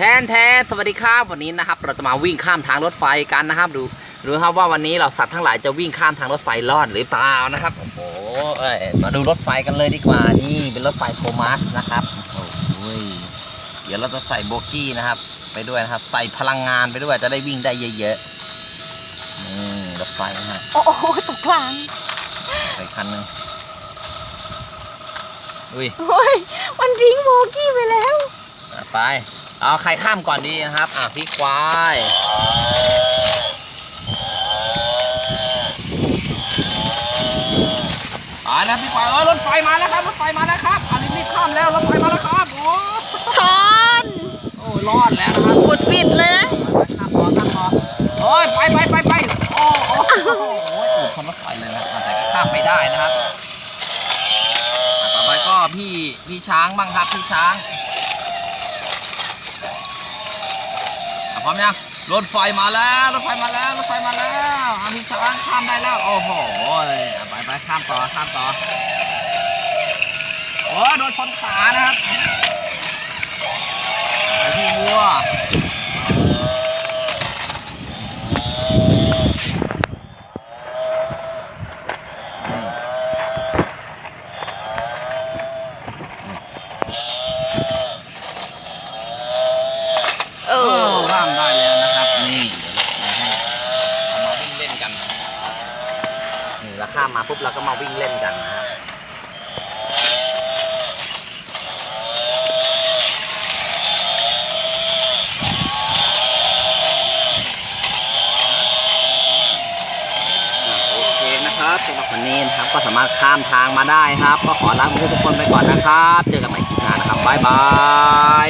ทนแทนสวัสดีครับวันนี้นะครับ เราจะมาวิ่งข้ามทางรถไฟกันนะครับ ดูดูครับว่าวันนี้เราสัตว์ทั้งหลายจะวิ่งข้ามทางรถไฟรอดหรือเปล่านะครับโอ้โหเอ้ยมาดูรถไฟกันเลยดีกว่านี่เป็นรถไฟโทมัสนะครับโอ้ยเดี๋ยวเราจะใส่โบกี้นะครับ ไปด้วยนะครับ ใส่พลังงานไปด้วยจะได้วิ่งได้เยอะๆนี่รถไฟนะฮะโอ้โหตกกลางไปคันหนึงอุ้ยโอ้ยมันทิ้งโบกี้ไปแล้วอะไป เอาใครข้ามก่อนดีนะครับ อะพี่ควายไปแล้วพี่ควายเออรถไฟมาแล้วครับรถไฟมาแล้วครับอันนี้รีบข้ามแล้วรถไฟมาแล้วครับโอ้ชนโอ้ยรอดแล้วนะครับบุดบิดเลยนะข้ามต่อข้ามต่อโอ้ยไปไปไปไปโอ้โอ้โอ้ยตูดคนรถไฟเลยนะแต่ก็ข้ามไม่ได้นะครับอะต่อไปก็พี่พี่ช้างบ้างครับพี่ช้าง พร้อมยังรถไฟมาแล้วรถไฟมาแล้วรถไฟมาแล้วอาพี่ช้างข้ามได้แล้วโอ้โหไปไปข้ามต่อข้ามต่อโอ้โดนชนขานะครับไปที่วัวเออข้ามได้แล้วนะครับ นี่เดี๋ยวเราให้เอามาวิ่งเล่นกัน นี่เราข้ามมาปุ๊บเราก็มาวิ่งเล่นกันนะครับโอเคนะครับสำหรับวันนี้นะครับก็สามารถข้ามทางมาได้ครับ ก็ขอลาทุกคนไปก่อนนะครับ เจอกันใหม่คลิปหน้านะครับบ๊ายบาย